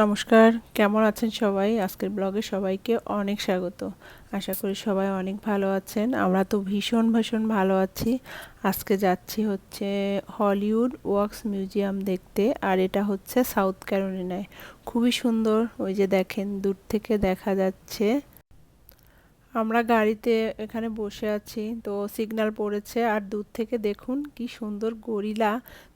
নমস্কার, কেমন আছেন সবাই? আজকের ব্লগে সবাইকে অনেক স্বাগত। আশা করি সবাই অনেক ভালো আছেন। আমরা তো ভীষণ ভীষণ ভালো আছি। আজকে যাচ্ছি হচ্ছে হলিউড ওয়ার্কস মিউজিয়াম দেখতে, আর এটা হচ্ছে সাউথ ক্যারোলিনায়। খুবই সুন্দর, ওই যে দেখেন, দূর থেকে দেখা যাচ্ছে। আমরা গাড়িতে এখানে বসে আছি, তো সিগন্যাল পড়েছে, আর দূর থেকে দেখুন কি সুন্দর গরিলা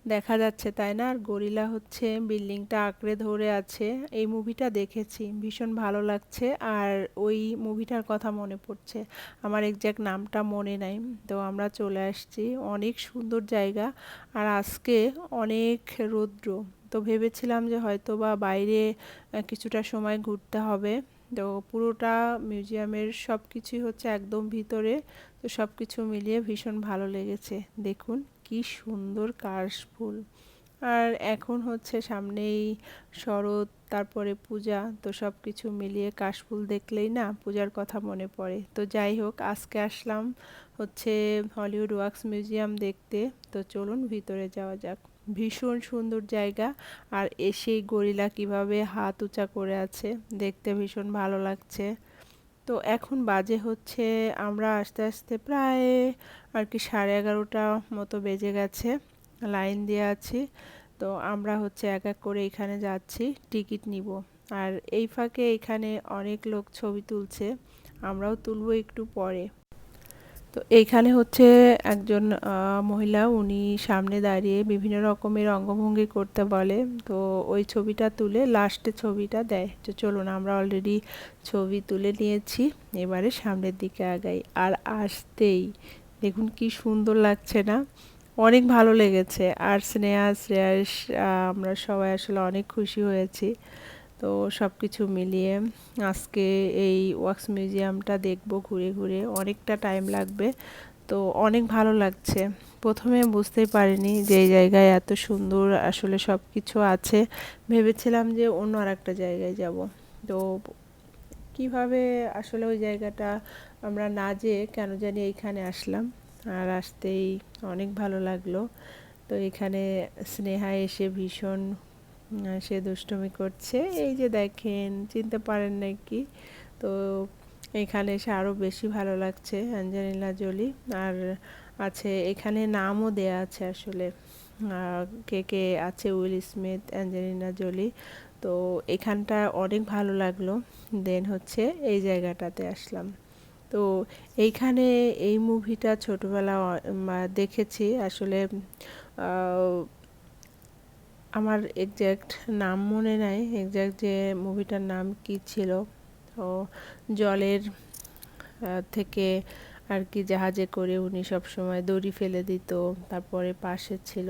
দেখা যাচ্ছে, তাই না? আর গরিলা হচ্ছে বিল্ডিংটা আঁকড়ে ধরে আছে। এই মুভিটা দেখেছি, ভীষণ ভালো লাগছে। আর ওই মুভিটার কথা মনে পড়ছে। আমার একজ্যাক্ট নামটা মনে নাই। তো আমরা চলে আসছি। অনেক সুন্দর জায়গা। আর আজকে অনেক রৌদ্র। তো ভেবেছিলাম যে হয়তো বা বাইরে কিছুটা সময় ঘুরতে হবে। তো পুরোটা মিউজিয়ামের সব কিছুই হচ্ছে একদম ভিতরে। তো সব কিছু মিলিয়ে ভীষণ ভালো লেগেছে। দেখুন। কি সুন্দর কাশফুল আর এখন হচ্ছে সামনেই শরৎ, তারপরে পূজা, তো সব কিছু মিলিয়ে কাশফুল দেখলেই না পূজার কথা মনে পড়ে। তো যাই হোক, আজকে আসলাম হচ্ছে হলিউড ওয়াক্স মিউজিয়াম দেখতে। তো চলুন ভিতরে যাওয়া যাক। ভীষণ সুন্দর জায়গা। আর এসেই গরিলা কীভাবে হাত উঁচা করে আছে, দেখতে ভীষণ ভালো লাগছে। তো এখন বাজে হচ্ছে আমরা আস্তে আস্তে প্রায় আর কি সাড়ে এগারোটা মতো বেজে গেছে, লাইন দিয়ে আছি। তো আমরা হচ্ছে এক এক করে এখানে যাচ্ছি, টিকিট নিব। আর এই ফাঁকে এখানে অনেক লোক ছবি তুলছে, আমরাও তুলবো একটু পরে। তো এইখানে হচ্ছে একজন মহিলা উনি সামনে দাঁড়িয়ে বিভিন্ন রকমের অঙ্গভঙ্গি করতে বলে। তো ওই ছবিটা তুলে লাস্টে ছবিটা দেয়। তো চলুন আমরা অলরেডি ছবি তুলে নিয়েছি, এবারে সামনের দিকে আগাই। আর আসতেই, দেখুন কি সুন্দর লাগছে না? অনেক ভালো লেগেছে। আর স্নেহা, শ্রেয়াস আমরা সবাই আসলে অনেক খুশি হয়েছি। তো সব কিছু মিলিয়ে আজকে এই ওয়াক্স মিউজিয়ামটা দেখব ঘুরে ঘুরে। অনেকটা টাইম লাগবে। তো অনেক ভালো লাগছে। প্রথমে বুঝতেই পারিনি যে এই জায়গায় এত সুন্দর আসলে সব কিছু আছে। ভেবেছিলাম যে অন্য আর একটা জায়গায় যাব। তো কীভাবে আসলে ওই জায়গাটা আমরা না যেয়ে কেন জানি এইখানে আসলাম। আর আসতেই অনেক ভালো লাগল। তো এখানে স্নেহা এসে ভীষণ সে দুষ্টুমি করছে। এই যে দেখেন, চিনতে পারেন নাকি? তো এখানে এসে আরও বেশি ভালো লাগছে অ্যাঞ্জেলিনা জলি। আর আছে, এখানে নামও দেয়া আছে আসলে। কে কে আছে উইল স্মিথ, অ্যাঞ্জেলিনা জলি। তো এখানটা অনেক ভালো লাগল। দেন হচ্ছে এই জায়গাটাতে আসলাম। তো এইখানে এই মুভিটা ছোটোবেলা দেখেছি। আসলে আমার এক্স্যাক্ট নাম মনে নাই এক্স্যাক্ট যে মুভিটার নাম কি ছিল, তো জলের থেকে আর কি জাহাজে করে উনি সব সময় দড়ি ফেলে দিত, তারপরে পাশে ছিল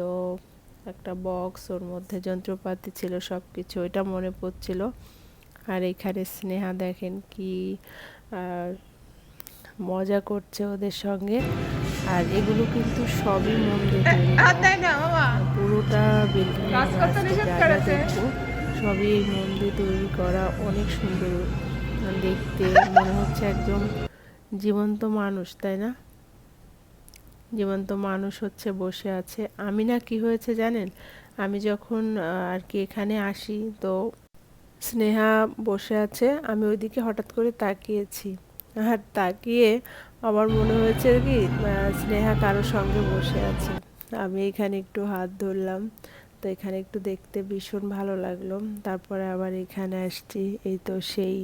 একটা বক্স ওর মধ্যে যন্ত্রপাতি ছিল সব কিছু ওইটা মনে পড়ছিল। আর এখানে স্নেহা দেখেন কি মজা করছে ওদের সঙ্গে। আর এগুলো কিন্তু সবই মন্দির পুরোটা বিল্ডিং সবই এই মন্দির তৈরি করা অনেক সুন্দর দেখতে মনে হচ্ছে একদম জীবন্ত মানুষ তাই না? জীবন্ত মানুষ হচ্ছে বসে আছে। আমি না কি হয়েছে জানেন? আমি যখন আর কি এখানে আসি তো স্নেহা বসে আছে আমি ওইদিকে হঠাৎ করে তাকিয়েছি। আর তাকিয়ে আমার মনে হয়েছে কি স্নেহা কারোর সঙ্গে বসে আছে। আমি এখানে একটু হাত ধরলাম, তো এখানে একটু দেখতে ভীষণ ভালো লাগল। তারপরে আবার এখানে আসছি, এই তো সেই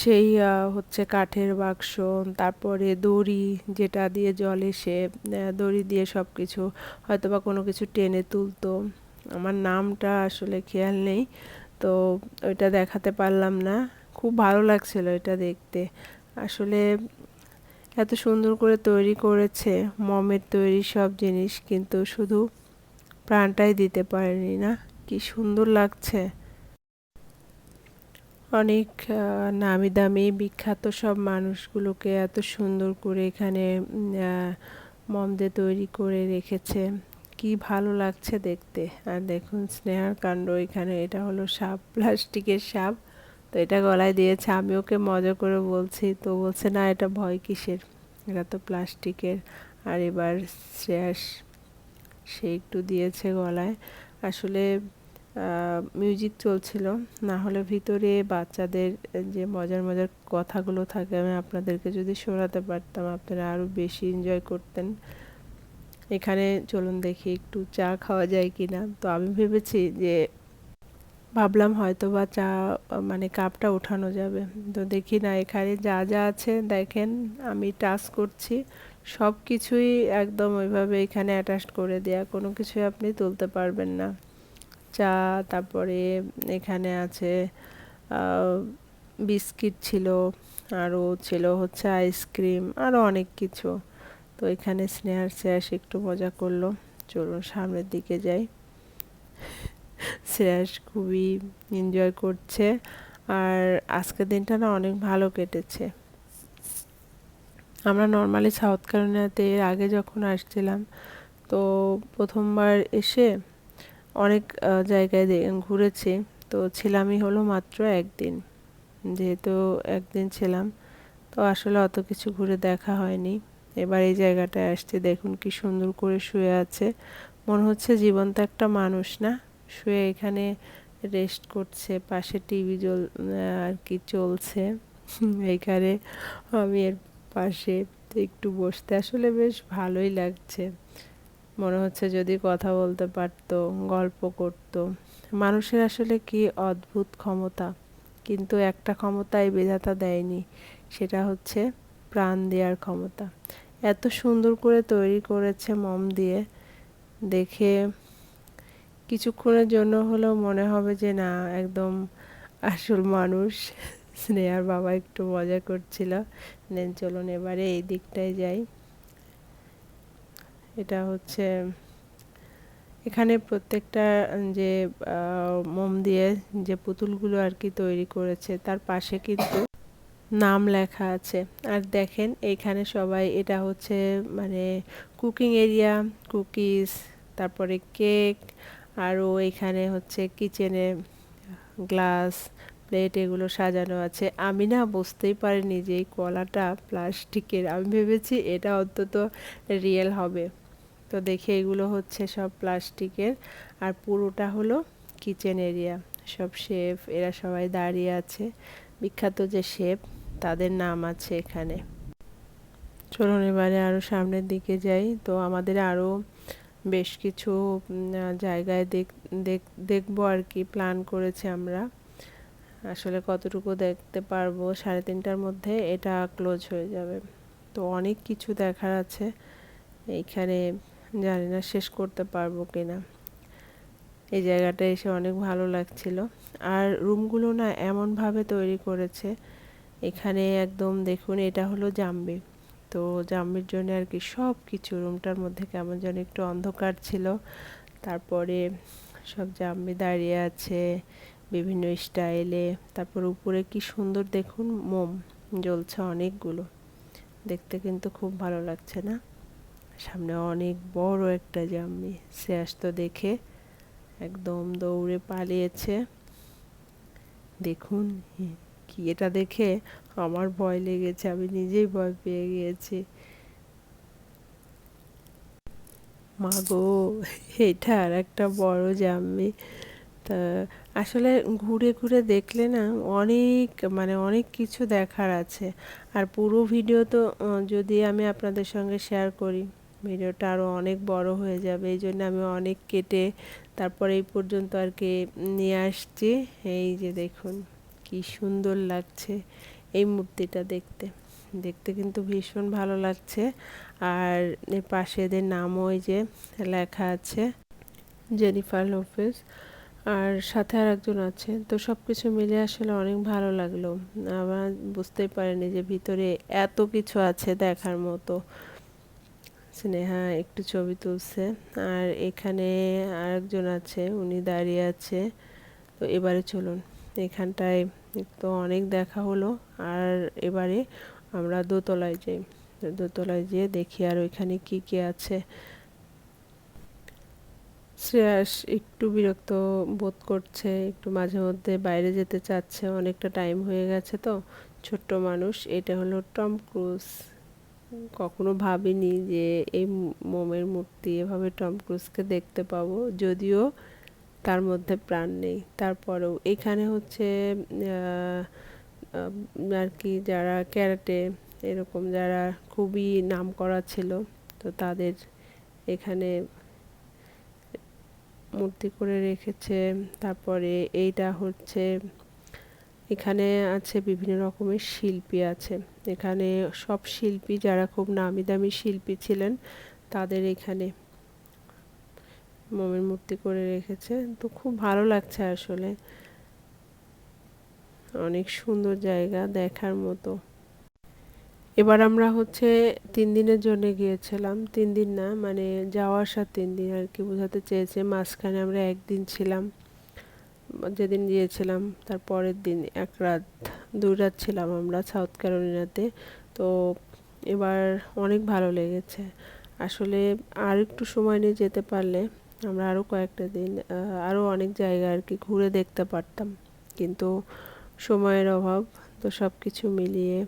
সেই হচ্ছে কাঠের বাক্স, তারপরে দড়ি যেটা দিয়ে জলে সে দড়ি দিয়ে সব কিছু হয়তো বা কোনো কিছু টেনে তুলতো। আমার নামটা আসলে খেয়াল নেই, তো ওইটা দেখাতে পারলাম না। খুব ভালো লাগছিল এটা দেখতে। আসলে এত সুন্দর করে তৈরি করেছে, মমের তৈরি সব জিনিস, কিন্তু শুধু প্রাণটাই দিতে পারেনি না। কি সুন্দর লাগছে। অনেক নামি দামি বিখ্যাত সব মানুষগুলোকে এত সুন্দর করে এখানে মম দিয়ে তৈরি করে রেখেছে। কি ভালো লাগছে দেখতে। আর দেখুন, স্নেহার কাণ্ড এখানে, এটা হলো সাপ, প্লাস্টিকের সাপ। তো এটা গলায় দিয়েছে, আমি ওকে মজা করে বলছি, তো বলছে, না, এটা ভয় কিসের? এটা তো প্লাস্টিকের। আর এবার শ্রেয়াস, সে একটু দিয়েছে গলায়। আসলে মিউজিক চলছিল, না হলে ভিতরে বাচ্চাদের যে মজার মজার কথাগুলো থাকে, আমি আপনাদেরকে যদি শোনাতে পারতাম, আপনারা আরও বেশি এনজয় করতেন। এখানে চলুন দেখি, একটু চা খাওয়া যায় কি না তো আমি ভেবেছি যে ভাবলাম হয়তো বা চা মানে কাপটা ওঠানো যাবে। তো দেখি না, এখানে যা যা আছে, দেখেন, আমি টাচ করছি। সব কিছুই একদম ওইভাবে এখানে অ্যাটাচ করে দেয়া, কোনো কিছুই আপনি তুলতে পারবেন না। চা, তারপরে এখানে আছে বিস্কিট ছিল, আরও ছিল হচ্ছে আইসক্রিম, আরও অনেক কিছু। তো এখানে স্নেহার শেষ একটু মজা করল। চলুন সামনের দিকে যাই। শ্রেয়াস খুবই এনজয় করছে। আর আজকের দিনটা না অনেক ভালো কেটেছে। আমরা নর্মালি সাউথ ক্যারোলিনাতে এর আগে যখন আসছিলাম, তো প্রথমবার এসে অনেক জায়গায় ঘুরেছি। তো ছিলামই হলো মাত্র একদিন। যেহেতু একদিন ছিলাম, তো আসলে অত কিছু ঘুরে দেখা হয়নি। এবার এই জায়গাটায় আসছি, দেখুন কি সুন্দর করে শুয়ে আছে। মনে হচ্ছে জীবন্ত একটা মানুষ না? শুয়ে এখানে রেস্ট করছে, পাশে টিভি জল আর কি চলছে। এখানে আমি এর পাশে একটু বসতে, আসলে বেশ ভালোই লাগছে। মনে হচ্ছে যদি কথা বলতে পারতো, গল্প করত। মানুষের আসলে কি অদ্ভুত ক্ষমতা, কিন্তু একটা ক্ষমতাই বিধাতা দেয়নি, সেটা হচ্ছে প্রাণ দেওয়ার ক্ষমতা। এত সুন্দর করে তৈরি করেছে মম দিয়ে, দেখে কিছুক্ষণের জন্য হলেও মনে হবে যে না, একদম আসল মানুষ। স্নেহার বাবা একটু মজা করছিল। দেন চলুন এবারে এই দিকটায় যাই। এটা হচ্ছে, এখানে প্রত্যেকটা যে মোম দিয়ে যে পুতুলগুলো আর কি তৈরি করেছে, তার পাশে কিন্তু নাম লেখা আছে। আর দেখেন এইখানে সবাই, এটা হচ্ছে মানে কুকিং এরিয়া কুকিজ তারপরে কেক আরও এখানে হচ্ছে কিচেনে গ্লাস, প্লেট এগুলো সাজানো আছে। আমি না বুঝতেই পারিনি যে এই কলাটা প্লাস্টিকের। আমি ভেবেছি এটা অন্তত রিয়েল হবে। তো দেখে এগুলো হচ্ছে সব প্লাস্টিকের। আর পুরোটা হলো কিচেন এরিয়া। সব শেফ, এরা সবাই দাঁড়িয়ে আছে। বিখ্যাত যে শেফ, তাদের নাম আছে এখানে। চলুন এবারে আরও সামনের দিকে যাই। তো আমাদের আরও বেশ কিছু জায়গায় দেখ দেখব আর কি প্ল্যান করেছি আমরা। আসলে কতটুকু দেখতে পারব, সাড়ে তিনটার মধ্যে এটা ক্লোজ হয়ে যাবে। তো অনেক কিছু দেখার আছে, এইখানে জানি না শেষ করতে পারব কিনা। এই জায়গাটা এসে অনেক ভালো লাগছিল। আর রুমগুলো না এমনভাবে তৈরি করেছে, এখানে একদম দেখুন এটা হলো জাম্বি। তো জাম্বির জন্য আর কি সব কিছু রুমটার মধ্যে কেমন যেন একটু অন্ধকার ছিল। তারপরে সব জাম্বি দাঁড়িয়ে আছে বিভিন্ন স্টাইলে তারপর উপরে কি সুন্দর দেখুন, মোম জ্বলছে অনেকগুলো। দেখতে কিন্তু খুব ভালো লাগছে না? সামনে অনেক বড় একটা জাম্বি সে আসতো দেখে একদম দৌড়ে পালিয়েছে। দেখুন কি এটা দেখে আমার ভয় লেগেছে, আমি নিজেই ভয় পেয়ে গিয়েছি। মা গো, এটা আর একটা বড় জাম্মি। তা আসলে ঘুরে ঘুরে দেখলে না অনেক মানে অনেক কিছু দেখার আছে। আর পুরো ভিডিও তো যদি আমি আপনাদের সঙ্গে শেয়ার করি, ভিডিওটা আরও অনেক বড় হয়ে যাবে। এই জন্য আমি অনেক কেটে তারপরে এই পর্যন্ত আর কি নিয়ে আসছি। এই যে দেখুন। কি সুন্দর লাগছে এই মূর্তিটা দেখতে। দেখতে কিন্তু ভীষণ ভালো লাগছে। আর পাশে এদের নামও ওই যে লেখা আছে, জেনিফার লোফেস আর সাথে আর একজন আছে। তো সব কিছু মিলে আসলে অনেক ভালো লাগল। আমার বুঝতেই পারিনি যে ভিতরে এত কিছু আছে দেখার মতো। স্নেহা একটু ছবি তুলছে। আর এখানে আরেকজন আছে, উনি দাঁড়িয়ে আছে। তো এবারে চলুন, এখানটায় তো অনেক দেখা হলো। আর এবারে আমরা দোতলায় যাই। দোতলায় যেয়ে দেখি আর ওইখানে কি কি আছে। শ্রেয়াস একটু বিরক্ত বোধ করছে, একটু মাঝে মধ্যে বাইরে যেতে চাচ্ছে, অনেকটা টাইম হয়ে গেছে তো। ছোট্ট মানুষ, এটা হলো টম ক্রুজ। কখনো ভাবিনি যে এই মোমের মূর্তি এভাবে টম ক্রুজকে দেখতে পাবো। যদিও তার মধ্যে প্রাণ নেই। তারপরেও এখানে হচ্ছে আর কি যারা ক্যারাটে এরকম যারা খুবই নাম করা ছিল, তো তাদের এখানে মূর্তি করে রেখেছে। তারপরে এইটা হচ্ছে, এখানে আছে বিভিন্ন রকমের শিল্পী আছে। এখানে সব শিল্পী যারা খুব নামি দামি শিল্পী ছিলেন, তাদের এখানে মোমের মূর্তি করে রেখেছে। তো খুব ভালো লাগছে আসলে। অনেক সুন্দর জায়গা দেখার মতো। এবার আমরা হচ্ছে তিন দিনের জন্য গিয়েছিলাম। তিন দিন না মানে যাওয়া আসার তিন দিন আর কি বোঝাতে চেয়েছে। মাঝখানে আমরা একদিন ছিলাম। যেদিন গিয়েছিলাম, তার পরের দিন এক রাত, দুই রাত ছিলাম আমরা সাউথ ক্যারোলিনাতে। তো এবার অনেক ভালো লেগেছে। আসলে আর একটু সময় নিয়ে যেতে পারলে আমরা আরও কয়েকটা দিন আরও অনেক জায়গা আর কি ঘুরে দেখতে পারতাম। কিন্তু সময়ের অভাব, তো সব কিছু মিলিয়ে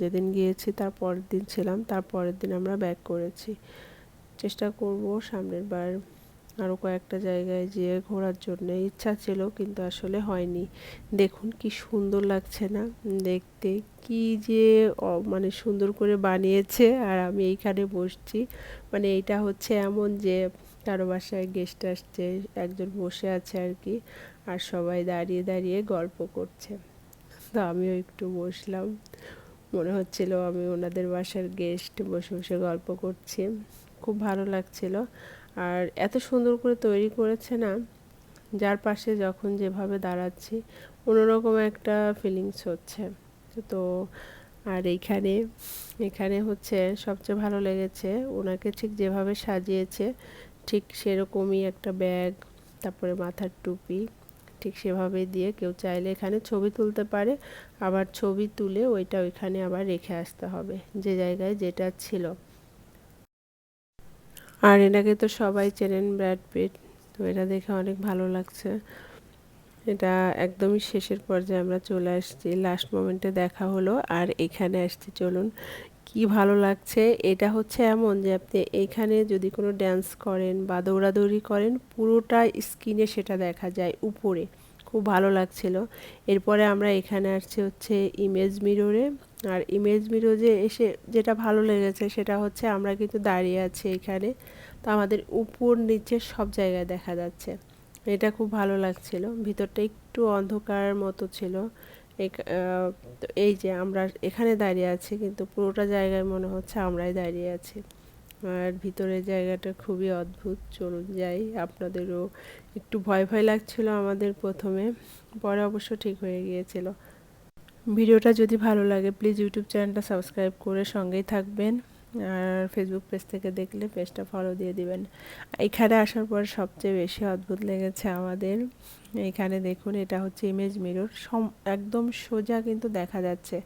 যেদিন গিয়েছি তার পরের দিন ছিলাম, তার পরের দিন আমরা ব্যাক করেছি। চেষ্টা করব সামনের বার আরও কয়েকটা জায়গায় যেয়ে ঘোরার জন্য। ইচ্ছা ছিল, কিন্তু আসলে হয়নি। দেখুন কি সুন্দর লাগছে না? দেখতে কি যে মানে সুন্দর করে বানিয়েছে। আর আমি এইখানে বসছি। মানে এইটা হচ্ছে এমন যে কারও বাসায় গেস্ট আসছে, একজন বসে আছে আর কি, আর সবাই দাঁড়িয়ে দাঁড়িয়ে গল্প করছে। তো আমিও একটু বসলাম। মনে হচ্ছিল আমি ওনাদের বাসার গেস্ট বসে বসে গল্প করছি। খুব ভালো লাগছিল। আর এত সুন্দর করে তৈরি করেছে না, যার পাশে যখন যেভাবে দাঁড়াচ্ছি, অন্যরকম একটা ফিলিংস হচ্ছে। তো আর এইখানে, এখানে হচ্ছে সবচেয়ে ভালো লেগেছে, ওনাকে ঠিক যেভাবে সাজিয়েছে ঠিক সেরকমই একটা ব্যাগ তারপরে মাথার টুপি, ঠিক সেভাবে দিয়ে কেউ চাইলে এখানে ছবি তুলতে পারে। আবার ছবি তুলে ওইটা ওইখানে আবার রেখে আসতে হবে, যে জায়গায় যেটা ছিল। আর এনাকে তো সবাই চেনেন ব্র্যাড পিট তো এটা দেখে অনেক ভালো লাগছে। এটা একদমই শেষের পর্যায়ে আমরা চলে আসছি লাস্ট মোমেন্টে দেখা হলো, আর এখানে আসছি, চলুন কি ভালো লাগছে? এটা হচ্ছে এমন যে আপনি এখানে যদি কোনো ড্যান্স করেন বা দৌড়াদৌড়ি করেন, পুরোটা স্ক্রিনে সেটা দেখা যায় উপরে। খুব ভালো লাগছিল। এরপরে আমরা এখানে আসছি হচ্ছে ইমেজ মিররে আর ইমেজ মিররে এসে যেটা ভালো লেগেছে সেটা হচ্ছে আমরা কিন্তু দাঁড়িয়ে আছি এখানে। তো আমাদের উপর নিচে সব জায়গায় দেখা যাচ্ছে। এটা খুব ভালো লাগছিল। ভিতরটা একটু অন্ধকার মতো ছিল। এই যে আমরা এখানে দাঁড়িয়ে আছি, কিন্তু পুরোটা জায়গায় মনে হচ্ছে আমরাই দাঁড়িয়ে আছি। আর ভিতরের জায়গাটা খুবই অদ্ভুত, চলুন যাই। আপনাদেরও একটু ভয় ভয় লাগছিল আমাদের প্রথমে, পরে অবশ্য ঠিক হয়ে গিয়েছিল। ভিডিওটা যদি ভালো লাগে প্লিজ ইউটিউব চ্যানেলটা সাবস্ক্রাইব করে সঙ্গেই থাকবেন। আর ফেসবুক পেজ থেকে দেখলে পেজটা ফলো দিয়ে দিবেন। এখানে আসার পর সবচেয়ে বেশি অদ্ভুত লেগেছে আমাদের। এখানে দেখুন, এটা হচ্ছে ইমেজ মিরর সম, একদম সোজা কিন্তু দেখা যাচ্ছে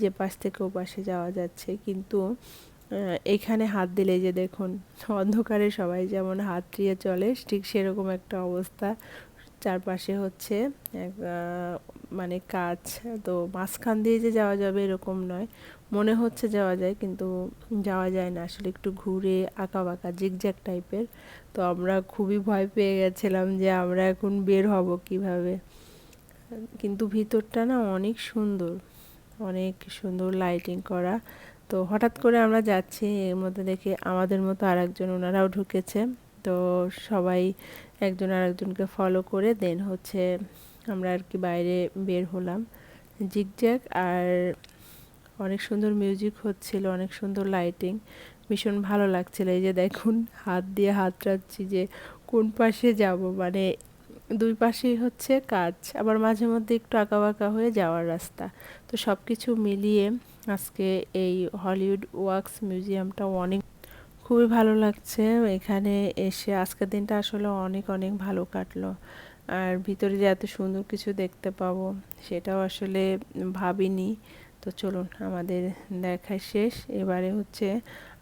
যে পাশ থেকে ও পাশে যাওয়া যাচ্ছে। কিন্তু এখানে হাত দিলে যে দেখুন, অন্ধকারে সবাই যেমন হাত দিয়ে চলে, ঠিক সেরকম একটা অবস্থা। চারপাশে হচ্ছে মানে কাজ তো মাঝখান দিয়ে যে যাওয়া যাবে এরকম নয়। মনে হচ্ছে যাওয়া যায়, কিন্তু যাওয়া যায় না। আসলে একটু ঘুরে আঁকা বাঁকা জিগজ্যাগ টাইপের তো আমরা খুবই ভয় পেয়ে গেছিলাম যে আমরা এখন বের হব কীভাবে। কিন্তু ভিতরটা না অনেক সুন্দর অনেক সুন্দর লাইটিং করা। তো হঠাৎ করে আমরা যাচ্ছি, এর মধ্যে দেখে আমাদের মতো আর একজন ওনারাও ঢুকেছে। তো সবাই একজন আরেকজনকে ফলো করে দেন হচ্ছে আমরা আর কি বাইরে বের হলাম। জিগজ্যাগ আর অনেক সুন্দর মিউজিক হচ্ছিল, অনেক সুন্দর লাইটিং ভীষণ ভালো লাগছিল। এই যে দেখুন, হাত দিয়ে হাত রাখছি যে কোন পাশে যাব? মানে দুই পাশেই হচ্ছে কাজ, আবার মাঝে মধ্যে একটু আঁকা বাঁকা হয়ে যাওয়ার রাস্তা। তো সব কিছু মিলিয়ে আজকে এই হলিউড ওয়ার্কস মিউজিয়ামটা অনেক, খুবই ভালো লাগছে। এখানে এসে আজকের দিনটা আসলে অনেক অনেক ভালো কাটলো। আর ভিতরে যে এত সুন্দর কিছু দেখতে পাবো, সেটাও আসলে ভাবিনি। তো চলুন, আমাদের দেখা শেষ। এবারে হচ্ছে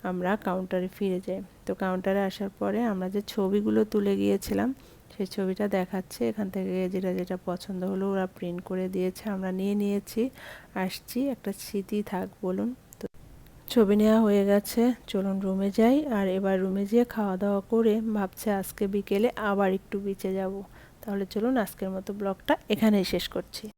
আমরা কাউন্টারে ফিরে যাই। তো কাউন্টারে আসার পরে আমরা যে ছবিগুলো তুলে গিয়েছিলাম, সেই ছবিটা দেখাচ্ছে। এখান থেকে যেটা যেটা পছন্দ হলো ওরা প্রিন্ট করে দিয়েছে, আমরা নিয়ে নিয়েছি। আসছি, একটা স্মৃতি থাক, বলুন। তো ছবি নেওয়া হয়ে গেছে, চলুন রুমে যাই। আর এবার রুমে যেয়ে খাওয়া দাওয়া করে ভাবছে আজকে বিকেলে আবার একটু বিচে যাব। তাহলে চলুন আজকের মতো ব্লগটা এখানেই শেষ করছি।